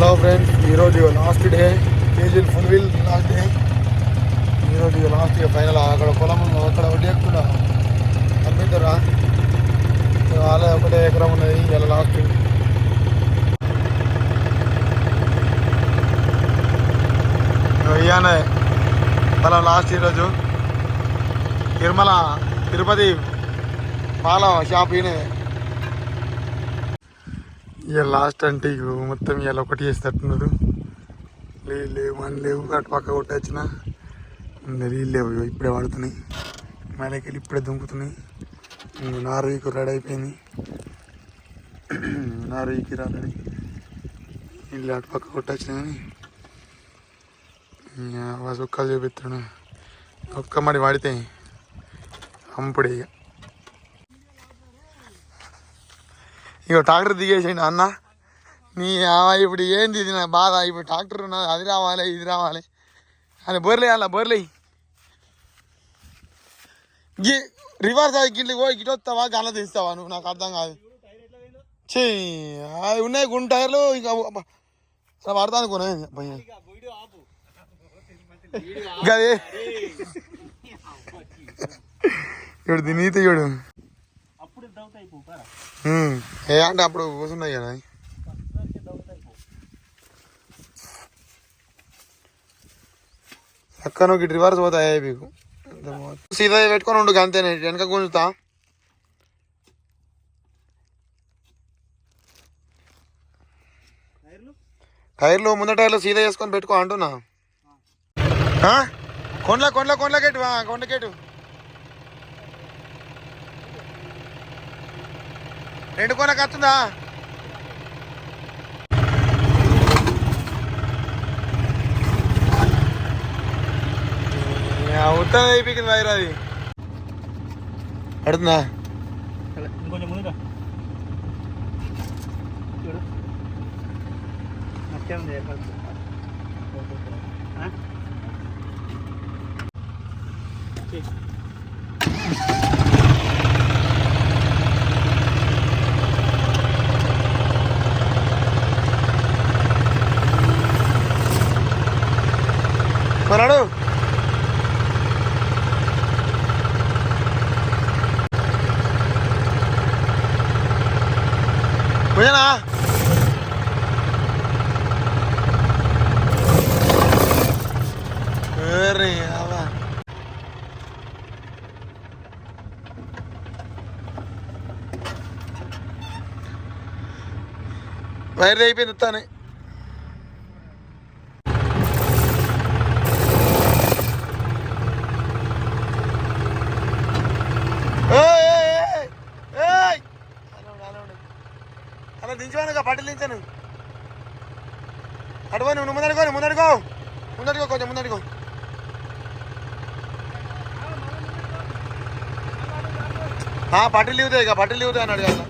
Hello friends ఈరోజు last day. కేజీల్ full wheel last day. ఈరోజు లాస్ట్ డే ఫైనల్. అక్కడ పొలం అక్కడ వడ్డీ ఎక్కుతున్నా అమ్మిద్దరా అలా ఒకటే ఎకరం ఉన్నది ఇలా లాస్ట్ ఇయ్యానే వాళ్ళ లాస్ట్ ఈరోజు. తిరుమల తిరుపతి పాల షాప్ ఈయనే. ఇక లాస్ట్ అంటే ఇగో మొత్తం ఇవాళ ఒకటి చేసేటట్టున్నారు లేవు లేవు అని లేవు అటు పక్క కొట్టొచ్చిన నీళ్ళు లేవు ఇప్పుడే పడుతున్నాయి. మేలకెళ్ళి ఇప్పుడే దుంకుతున్నాయి. ఇంకో రెడీ అయిపోయింది. నారు ఈకి రాలని ఇల్లు అటు పక్క కొట్టొచ్చిన కానీ. ఇక చూపిస్తున్నాడు ఒక్క మరి వాడితే అంపుడే ఇక ఇక ట్రాక్టర్ దిగేసిండు అన్న. నీ ఇప్పుడు ఏంది ఇది? నా బాధ. ఇప్పుడు ట్రాక్టర్ ఉన్నది. అది రావాలి ఇది రావాలి. అని బోర్లే అలా బోర్లే. గీ రివర్స్ అది గిట్ల పోయి గిట్ వస్తావా? గల్ల తీస్తావా? నువ్వు నాకు అర్థం కాదు. చే అవి ఉన్నాయి గుంట టైర్లు. ఇంకా అలా పడతా అనుకున్నా గదే. ఇప్పుడు తినీత చూడు. ఏ అంటే అప్పుడు కూర్చున్నాయి కదా. చక్క గిట్ రివర్స్ పోతాయి మీకు. సీదా పెట్టుకొని ఉండు అంతేనే వెనక గుంజుతా టైర్లు ముందు టైర్లు సీదా చేసుకొని పెట్టుకో అంటున్నా. కొండ్ల కొండ్ల కొండ్ల కొండ్లకెట్టు కొండ కొండకెట్టు. రెండు కొనకు వస్తుందా? ఉత్తరం అయిపోయింది వైర్ అది పడుతుందా? ఇంకొంచెం ముందుగా పోయానా? వైర్ అయిపోయింది వస్తానే ఏయ్, ఏయ్, ఏయ్, ఏయ్. అలా ఉండు, అలా ఉండు. ఇంకా దించవాను పట్టలు అడుగు నువ్వు ముందడుకో నువ్వు ముందడుకో ముందడుకో కొంచెం ముందడుకో పట్టలు లీవుతాయి ఇక పట్టలు లీవుతాయి అని కదా.